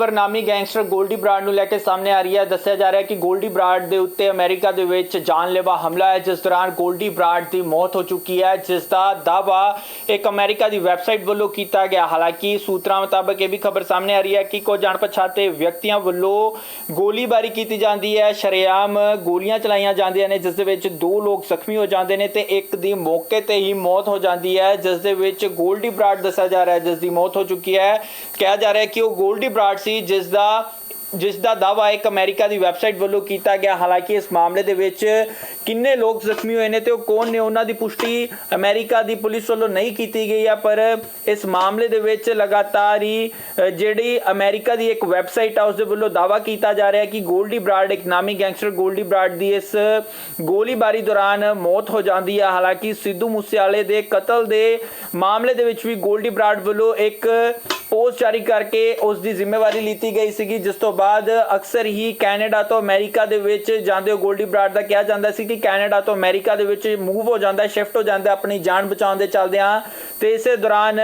ਬਰਨਾਮੀ gangster Goldy Broad ਨੂੰ ਲੈ ਕੇ ਸਾਹਮਣੇ ਆ ਰਹੀ ਹੈ। ਦੱਸਿਆ ਜਾ ਰਿਹਾ ਹੈ ਕਿ ਗੋਲਡੀ ਬਰਾਡ ਦੇ ਉੱਤੇ ਅਮਰੀਕਾ ਦੇ ਵਿੱਚ ਜਾਨਲੇਵਾ ਹਮਲਾ ਹੈ। ਜਿਸ ਦੌਰਾਨ ਗੋਲਡੀ ਬਰਾਡ ਦੀ ਮੌਤ ਹੋ ਚੁੱਕੀ ਹੈ, ਜਿਸ ਦਾ ਦਾਵਾ ਇੱਕ ਅਮਰੀਕਾ ਦੀ ਵੈਬਸਾਈਟ ਵੱਲੋਂ ਕੀਤਾ ਗਿਆ। ਹਾਲਾਂਕਿ ਸੂਤਰਾਂ ਮੁਤਾਬਕ ਇਹ ਵੀ ਖਬਰ ਸਾਹਮਣੇ ਆ ਰਹੀ ਹੈ ਕਿ ਕੁਝ ਅਣਪਛਾਤੇ ਵਿਅਕਤੀਆਂ ਵੱਲੋਂ ਗੋਲੀਬਾਰੀ ਕੀਤੀ ਜਾਂਦੀ ਹੈ। ਸ਼ਰੇਆਮ ਗੋਲੀਆਂ ਚਲਾਈਆਂ ਜਾਂਦੀਆਂ ਨੇ, ਜਿਸ ਦੇ ਵਿੱਚ ਦੋ ਲੋਕ ਜ਼ਖਮੀ ਹੋ ਜਾਂਦੇ ਨੇ ਤੇ ਇੱਕ ਦੀ ਮੌਕੇ ਤੇ ਹੀ ਮੌਤ ਹੋ ਜਾਂਦੀ ਹੈ, ਜਿਸ ਦੇ ਵਿੱਚ ਗੋਲਡੀ ਬਰਾਡ ਦੱਸਿਆ ਜਾ ਰਿਹਾ ਹੈ, ਜਿਸ ਦੀ ਮੌਤ ਹੋ ਚੁੱਕੀ ਹੈ। ਕਿਹਾ ਜਾ ਰਿਹਾ ਹੈ ਕਿ ਉਹ ਗੋਲਡੀ ਬਰਾਡ ਸੀ, ਜਿਸ ਦਾ ਜਿਸ ਦਾ ਦਾਵਾ ਇੱਕ ਅਮਰੀਕਾ ਦੀ ਵੈਬਸਾਈਟ ਵੱਲੋਂ ਕੀਤਾ ਗਿਆ। ਹਾਲਾਂਕਿ ਇਸ ਮਾਮਲੇ ਦੇ ਵਿੱਚ ਕਿੰਨੇ ਲੋਕ ਜ਼ਖਮੀ ਹੋਏ ਨੇ ਤੇ ਉਹ ਕੌਣ ਨੇ, ਉਹਨਾਂ ਦੀ ਪੁਸ਼ਟੀ ਅਮਰੀਕਾ ਦੀ ਪੁਲਿਸ ਵੱਲੋਂ ਨਹੀਂ ਕੀਤੀ ਗਈ ਆ, ਪਰ ਇਸ ਮਾਮਲੇ ਦੇ ਵਿੱਚ ਲਗਾਤਾਰ ਹੀ ਜਿਹੜੀ ਅਮਰੀਕਾ ਦੀ ਇੱਕ ਵੈਬਸਾਈਟ ਆ, ਉਸ ਦੇ ਵੱਲੋਂ ਦਾਵਾ ਕੀਤਾ ਜਾ ਰਿਹਾ ਕਿ ਗੋਲਡੀ ਬਰਾਡ, ਇੱਕ ਨਾਮੀ ਗੈਂਗਸਟਰ ਗੋਲਡੀ ਬਰਾਡ ਦੀ ਇਸ ਗੋਲੀਬਾਰੀ ਦੌਰਾਨ ਮੌਤ ਹੋ ਜਾਂਦੀ ਹੈ ਹਾਲਾਂਕਿ ਸਿੱਧੂ ਮੂਸੇਵਾਲੇ ਦੇ ਕਤਲ ਦੇ ਮਾਮਲੇ ਦੇ ਵਿੱਚ ਵੀ ਗੋਲਡੀ ਬਰਾਡ ਵੱਲੋਂ ਇੱਕ ਪੋਸਟ ਜਾਰੀ ਕਰਕੇ ਉਸ ਦੀ ਜ਼ਿੰਮੇਵਾਰੀ ਲਈ ਗਈ ਸੀਗੀ, ਜਿਸ ਤੋਂ ਬਾਅਦ ਅਕਸਰ ਹੀ ਕੈਨੇਡਾ ਤੋਂ ਅਮਰੀਕਾ ਦੇ ਵਿੱਚ ਜਾਂਦੇ ਹੋ ਗੋਲਡੀ ਬਰਾਡ ਦਾ ਕਿਹਾ ਜਾਂਦਾ ਸੀ ਕਿ ਕੈਨੇਡਾ ਤੋਂ ਅਮਰੀਕਾ ਦੇ ਵਿੱਚ ਮੂਵ ਹੋ ਜਾਂਦਾ, ਸ਼ਿਫਟ ਹੋ ਜਾਂਦਾ, ਆਪਣੀ ਜਾਨ ਬਚਾਉਣ ਦੇ ਚੱਲਦਿਆਂ ਤੇ ਇਸੇ ਦੌਰਾਨ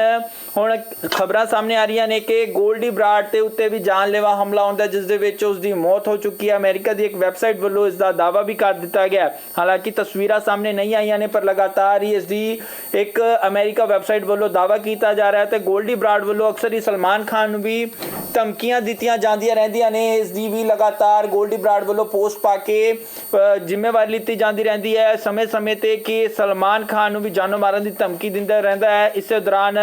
ਹੁਣ ਖਬਰਾਂ ਸਾਹਮਣੇ ਆ ਰਹੀਆਂ ਨੇ ਕਿ ਗੋਲਡੀ ਬਰਾਡ ਤੇ ਉੱਤੇ ਵੀ ਜਾਨਲੇਵਾ ਹਮਲਾ ਹੁੰਦਾ, ਜਿਸ ਦੇ ਵਿੱਚ ਉਸ ਦੀ ਮੌਤ ਹੋ ਚੁੱਕੀ ਹੈ। ਅਮਰੀਕਾ ਦੀ ਇੱਕ ਵੈਬਸਾਈਟ ਵੱਲੋਂ ਇਸ ਦਾ ਦਾਅਵਾ ਵੀ ਕਰ ਦਿੱਤਾ ਗਿਆ। ਹਾਲਾਂਕਿ ਤਸਵੀਰਾਂ ਸਾਹਮਣੇ ਨਹੀਂ ਆਈਆਂ ਨੇ, ਪਰ ਲਗਾਤਾਰ ਹੀ ਇਸ ਦੀ ਇੱਕ ਅਮਰੀਕਾ ਵੈਬਸਾਈਟ ਵੱਲੋਂ ਦਾਵਾ ਕੀਤਾ ਜਾ ਰਿਹਾ ਹੈ ਤੇ ਗੋਲਡੀ ਬਰਾਡ ਵੱਲੋਂ ਅਕਸਰ ਹੀ ਸਲਮਾਨ ਖਾਨ ਨੂੰ ਵੀ ਧਮਕੀਆਂ ਦਿੱਤੀਆਂ ਜਾਂਦੀਆਂ ਰਹਿੰਦੀਆਂ ਨੇ। ਇਸ ਦੀ ਵੀ ਲਗਾਤਾਰ ਗੋਲਡੀ ਬਰਾਡ ਵੱਲੋਂ ਪੋਸਟ ਪਾ ਕੇ ਜ਼ਿੰਮੇਵਾਰੀ ਲਿੱਤੀ ਜਾਂਦੀ ਰਹਿੰਦੀ ਹੈ। ਸਮੇਂ-ਸਮੇਂ ਤੇ ਕਿ ਸਲਮਾਨ ਖਾਨ ਨੂੰ ਵੀ ਜਾਨੋਂ ਮਾਰਨ ਦੀ ਧਮਕੀ ਦਿੰਦਾ ਰਹਿੰਦਾ ਹੈ। ਇਸੇ ਦੌਰਾਨ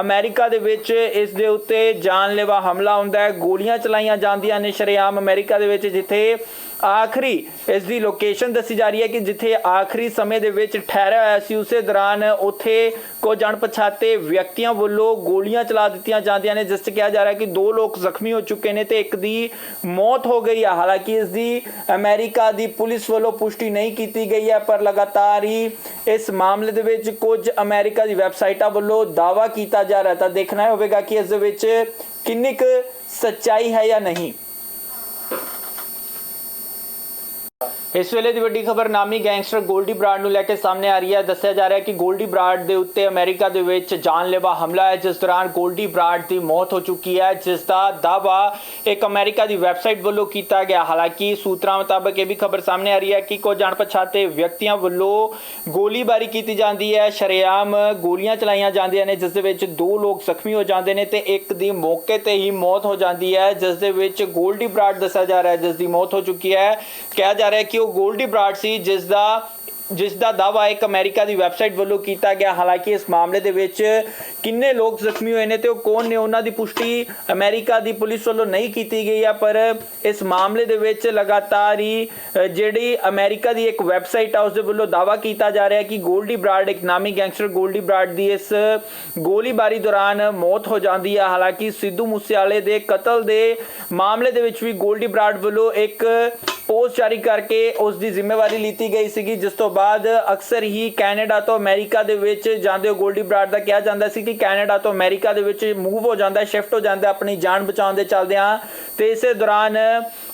ਅਮਰੀਕਾ ਦੇ ਵਿੱਚ ਇਸ ਦੇ ਉੱਤੇ ਜਾਨਲੇਵਾ ਹਮਲਾ ਹੁੰਦਾ ਹੈ। ਗੋਲੀਆਂ ਚਲਾਈਆਂ ਜਾਂਦੀਆਂ ਨੇ ਸ਼ਰੇਆਮ ਅਮਰੀਕਾ ਦੇ ਵਿੱਚ, ਜਿੱਥੇ ਆਖਰੀ ਇਸ ਦੀ ਲੋਕੇਸ਼ਨ ਦੱਸੀ ਜਾ ਰਹੀ ਹੈ ਕਿ ਜਿੱਥੇ ਆਖਰੀ ਸਮੇਂ ਦੇ ਵਿੱਚ ਠਹਿਰਿਆ ਹੋਇਆ ਸੀ, ਉਸੇ ਦੌਰਾਨ ਉੱਥੇ ਕੁਝ ਅਣਪਛਾਤੇ ਵਿਅਕਤੀਆਂ ਵੱਲੋਂ ਗੋਲੀਆਂ ਚਲਾ ਦਿੱਤੀਆਂ ਜਾਂਦੀਆਂ ਨੇ, ਜਿਸ 'ਚ ਕਿਹਾ ਜਾ ਰਿਹਾ ਹੈ ਕਿ ਦੋ ਲੋਕ ਜ਼ਖਮੀ ਹੋ ਚੁੱਕੇ ਨੇ ਤੇ ਇੱਕ ਦੀ ਮੌਤ ਹੋ ਗਈ ਹੈ ਹਾਲਾਂਕਿ ਇਸ ਦੀ ਅਮਰੀਕਾ ਦੀ ਪੁਲਿਸ ਵੱਲੋਂ ਪੁਸ਼ਟੀ ਨਹੀਂ ਕੀਤੀ ਗਈ ਹੈ, ਪਰ ਲਗਾਤਾਰ ਹੀ ਇਸ ਮਾਮਲੇ ਦੇ ਵਿੱਚ ਕੁਝ ਅਮਰੀਕਾ ਦੀ ਵੈਬਸਾਈਟਾਂ ਵੱਲੋਂ ਦਾਵਾ ਕੀਤਾ ਜਾ ਰਿਹਾ ਤਾਂ ਦੇਖਣਾ ਹੋਵੇਗਾ ਕਿ ਇਸ ਦੇ ਵਿੱਚ ਕਿੰਨੀ ਕੁ ਸੱਚਾਈ ਹੈ ਜਾਂ ਨਹੀਂ। ਇਸ ਵੇਲੇ ਦੀ ਵੱਡੀ ਖਬਰ ਨਾਮੀ ਗੈਂਗਸਟਰ ਗੋਲਡੀ ਬਰਾਡ ਨੂੰ ਲੈ ਕੇ ਸਾਹਮਣੇ ਆ ਰਹੀ ਹੈ। ਦੱਸਿਆ ਜਾ ਰਿਹਾ ਹੈ ਕਿ ਗੋਲਡੀ ਬਰਾਡ ਦੇ ਉੱਤੇ ਅਮਰੀਕਾ ਦੇ ਵਿੱਚ ਜਾਨਲੇਵਾ ਹਮਲਾ ਹੈ। ਜਿਸ ਦੌਰਾਨ ਗੋਲਡੀ ਬਰਾਡ ਦੀ ਮੌਤ ਹੋ ਚੁੱਕੀ ਹੈ। ਜਿਸ ਦਾ ਦਾਵਾ ਇੱਕ ਅਮਰੀਕਾ ਦੀ ਵੈਬਸਾਈਟ ਵੱਲੋਂ ਕੀਤਾ ਗਿਆ। ਹਾਲਾਂਕਿ ਸੂਤਰਾਂ ਮੁਤਾਬਕ ਇਹ ਵੀ ਖਬਰ ਸਾਹਮਣੇ ਆ ਰਹੀ ਹੈ ਕਿ ਕੁਝ ਅਣਪਛਾਤੇ ਵਿਅਕਤੀਆਂ ਵੱਲੋਂ ਗੋਲੀਬਾਰੀ ਕੀਤੀ ਜਾਂਦੀ ਹੈ। ਸ਼ਰੇਆਮ ਗੋਲੀਆਂ ਚਲਾਈਆਂ ਜਾਂਦੀਆਂ ਨੇ, ਜਿਸ ਦੇ ਵਿੱਚ ਦੋ ਲੋਕ ਜ਼ਖਮੀ ਹੋ ਜਾਂਦੇ ਨੇ ਤੇ ਇੱਕ ਦੀ ਮੌਕੇ ਤੇ ਹੀ ਮੌਤ ਹੋ ਜਾਂਦੀ ਹੈ। ਜਿਸ ਦੇ ਵਿੱਚ ਗੋਲਡੀ ਬਰਾਡ ਦੱਸਿਆ ਜਾ ਰਿਹਾ ਹੈ, ਜਿਸ ਦੀ ਮੌਤ ਹੋ ਚੁੱਕੀ ਹੈ। ਕਿਹਾ ਜਾ ਰਿਹਾ ਹੈ ਕਿ ਉਹ ਗੋਲਡੀ ਬਰਾਡ ਸੀ ਜਿਸ ਦਾ ਜਿਸ ਦਾ ਦਾਵਾ ਇੱਕ ਅਮਰੀਕਾ ਦੀ ਵੈਬਸਾਈਟ ਵੱਲੋਂ ਕੀਤਾ ਗਿਆ। ਹਾਲਾਂਕਿ ਇਸ ਮਾਮਲੇ ਦੇ ਵਿੱਚ ਕਿੰਨੇ ਲੋਕ ਜ਼ਖਮੀ ਹੋਏ ਨੇ ਤੇ ਉਹ ਕੌਣ ਨੇ, ਉਹਨਾਂ ਦੀ ਪੁਸ਼ਟੀ ਅਮਰੀਕਾ ਦੀ ਪੁਲਿਸ ਵੱਲੋਂ ਨਹੀਂ ਕੀਤੀ ਗਈ ਆ, ਪਰ ਇਸ ਮਾਮਲੇ ਦੇ ਵਿੱਚ ਲਗਾਤਾਰ ਹੀ ਜਿਹੜੀ ਅਮਰੀਕਾ ਦੀ ਇੱਕ ਵੈਬਸਾਈਟ ਆ ਉਸ ਦੇ ਵੱਲੋਂ ਦਾਵਾ ਕੀਤਾ ਜਾ ਰਿਹਾ ਕਿ ਗੋਲਡੀ ਬਰਾਡ ਇੱਕ ਨਾਮੀ ਗੈਂਗਸਟਰ ਗੋਲਡੀ ਬਰਾਡ ਦੀ ਇਸ ਗੋਲੀਬਾਰੀ ਦੌਰਾਨ ਮੌਤ ਹੋ ਜਾਂਦੀ ਹੈ ਹਾਲਾਂਕਿ ਸਿੱਧੂ ਮੂਸੇਵਾਲੇ ਦੇ ਕਤਲ ਦੇ ਮਾਮਲੇ ਦੇ ਵਿੱਚ ਵੀ ਗੋਲਡੀ ਬਰਾਡ ਵੱਲੋਂ ਇੱਕ ਪੋਸਟ ਜਾਰੀ ਕਰਕੇ ਉਸ ਦੀ ਜ਼ਿੰਮੇਵਾਰੀ ਲਈ ਗਈ ਸੀਗੀ। ਜਿਸ ਤੋਂ ਬਾਅਦ ਅਕਸਰ ਹੀ ਕੈਨੇਡਾ ਤੋਂ ਅਮਰੀਕਾ ਦੇ ਵਿੱਚ ਜਾਂਦੇ ਹੋ ਗੋਲਡੀ ਬਰਾਡ ਦਾ ਕਿਹਾ ਜਾਂਦਾ ਸੀ ਕਿ ਕੈਨੇਡਾ ਤੋਂ ਅਮਰੀਕਾ ਦੇ ਵਿੱਚ ਮੂਵ ਹੋ ਜਾਂਦਾ, ਸ਼ਿਫਟ ਹੋ ਜਾਂਦਾ, ਆਪਣੀ ਜਾਨ ਬਚਾਉਣ ਦੇ ਚੱਲਦਿਆਂ ਤੇ ਇਸੇ ਦੌਰਾਨ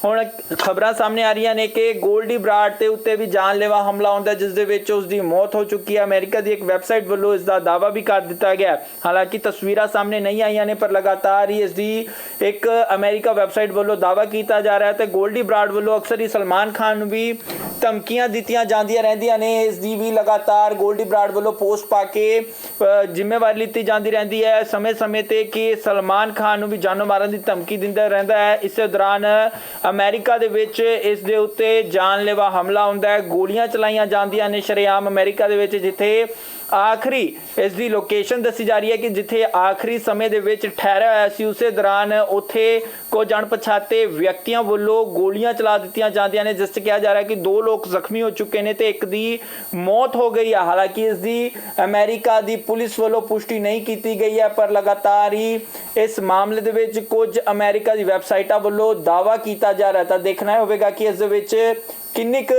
ਹੁਣ ਖਬਰਾਂ ਸਾਹਮਣੇ ਆ ਰਹੀਆਂ ਨੇ ਕਿ ਗੋਲਡੀ ਬਰਾਡ ਤੇ ਉੱਤੇ ਵੀ ਜਾਨਲੇਵਾ ਹਮਲਾ ਹੁੰਦਾ ਜਿਸ ਦੇ ਵਿੱਚ ਉਸ ਦੀ ਮੌਤ ਹੋ ਚੁੱਕੀ ਹੈ। ਅਮਰੀਕਾ ਦੀ ਇੱਕ ਵੈਬਸਾਈਟ ਵੱਲੋਂ ਇਸ ਦਾ ਦਾਵਾ ਵੀ ਕਰ ਦਿੱਤਾ ਗਿਆ ਹਾਲਾਂਕਿ ਤਸਵੀਰਾਂ ਸਾਹਮਣੇ ਨਹੀਂ ਆਈਆਂ ਨੇ, ਪਰ ਲਗਾਤਾਰ ਹੀ ਇਸ ਦੀ ਇੱਕ ਅਮਰੀਕਾ ਵੈਬਸਾਈਟ ਵੱਲੋਂ ਦਾਵਾ ਕੀਤਾ ਜਾ ਰਿਹਾ ਹੈ ਤੇ ਗੋਲਡੀ ਬਰਾਡ ਵੱਲੋਂ ਅਕਸਰ ਹੀ ਸਲਮਾਨ ਖਾਨ ਨੂੰ ਵੀ ਧਮਕੀਆਂ ਦਿੱਤੀਆਂ ਜਾਂਦੀਆਂ ਰਹਿੰਦੀਆਂ ਨੇ। ਇਸ ਦੀ ਵੀ ਲਗਾਤਾਰ ਗੋਲਡੀ ਬਰਾਡ ਵੱਲੋਂ ਪੋਸਟ ਪਾ ਕੇ ਜ਼ਿੰਮੇਵਾਰੀ ਲਿੱਤੀ ਜਾਂਦੀ ਰਹਿੰਦੀ ਹੈ। ਸਮੇਂ-ਸਮੇਂ ਤੇ ਕਿ ਸਲਮਾਨ ਖਾਨ ਨੂੰ ਵੀ ਜਾਨੋਂ ਮਾਰਨ ਦੀ ਧਮਕੀ ਦਿੰਦਾ ਰਹਿੰਦਾ ਹੈ। ਇਸੇ ਦੌਰਾਨ ਅਮਰੀਕਾ ਦੇ ਵਿੱਚ ਇਸ ਦੇ ਉੱਤੇ ਜਾਨਲੇਵਾ ਹਮਲਾ ਹੁੰਦਾ ਹੈ। ਗੋਲੀਆਂ ਚਲਾਈਆਂ ਜਾਂਦੀਆਂ ਨੇ ਸ਼ਰੇਆਮ ਅਮਰੀਕਾ ਦੇ ਵਿੱਚ, ਜਿੱਥੇ ਆਖਰੀ ਇਸ ਦੀ ਲੋਕੇਸ਼ਨ ਦੱਸੀ ਜਾ ਰਹੀ ਹੈ ਕਿ ਜਿੱਥੇ ਆਖਰੀ ਸਮੇਂ ਦੇ ਵਿੱਚ ਠਹਿਰਿਆ ਹੋਇਆ ਸੀ, ਉਸੇ ਦੌਰਾਨ ਉੱਥੇ ਕੁਝ ਅਣਪਛਾਤੇ ਵਿਅਕਤੀਆਂ ਵੱਲੋਂ ਗੋਲੀਆਂ ਚਲਾ ਦਿੱਤੀਆਂ ਜਾਂਦੀਆਂ ਨੇ, ਜਿਸ 'ਚ ਕਿਹਾ ਜਾ ਰਿਹਾ ਕਿ ਦੋ ਲੋਕ ਜ਼ਖਮੀ ਹੋ ਚੁੱਕੇ ਨੇ ਤੇ ਇੱਕ ਦੀ ਮੌਤ ਹੋ ਗਈ ਹੈ ਹਾਲਾਂਕਿ ਇਸ ਦੀ ਅਮਰੀਕਾ ਦੀ ਪੁਲਿਸ ਵੱਲੋਂ ਪੁਸ਼ਟੀ ਨਹੀਂ ਕੀਤੀ ਗਈ ਹੈ, ਪਰ ਲਗਾਤਾਰ ਹੀ ਇਸ ਮਾਮਲੇ ਦੇ ਵਿੱਚ ਕੁਝ ਅਮਰੀਕਾ ਦੀ ਵੈਬਸਾਈਟਾਂ ਵੱਲੋਂ ਦਾਵਾ ਕੀਤਾ ਜਾ ਰਿਹਾ ਤਾਂ ਦੇਖਣਾ ਹੋਵੇਗਾ ਕਿ ਇਸ ਦੇ ਵਿੱਚ ਕਿੰਨੀ ਕੁ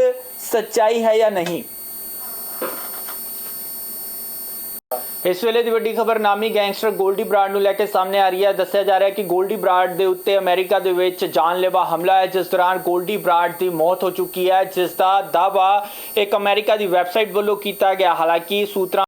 ਸੱਚਾਈ ਹੈ ਜਾਂ ਨਹੀਂ। ਇਸ ਵੇਲੇ ਦੀ ਵੱਡੀ ਖਬਰ, ਨਾਮੀ ਗੈਂਗਸਟਰ ਗੋਲਡੀ ਬਰਾਡ ਨੂੰ ਲੈ ਕੇ ਸਾਹਮਣੇ ਆ ਰਹੀ ਹੈ। ਦੱਸਿਆ ਜਾ ਰਿਹਾ ਹੈ ਕਿ ਗੋਲਡੀ ਬਰਾਡ ਦੇ ਉੱਤੇ ਅਮਰੀਕਾ ਦੇ ਵਿੱਚ ਜਾਨਲੇਵਾ ਹਮਲਾ ਹੈ, ਜਿਸ ਦੌਰਾਨ ਗੋਲਡੀ ਬਰਾਡ ਦੀ ਮੌਤ ਹੋ ਚੁੱਕੀ ਹੈ, ਜਿਸ ਦਾ ਦਾਵਾ ਇੱਕ ਅਮਰੀਕਾ ਦੀ ਵੈਬਸਾਈਟ ਵੱਲੋਂ ਕੀਤਾ ਗਿਆ। ਹਾਲਾਂਕਿ ਸੂਤਰਾਂ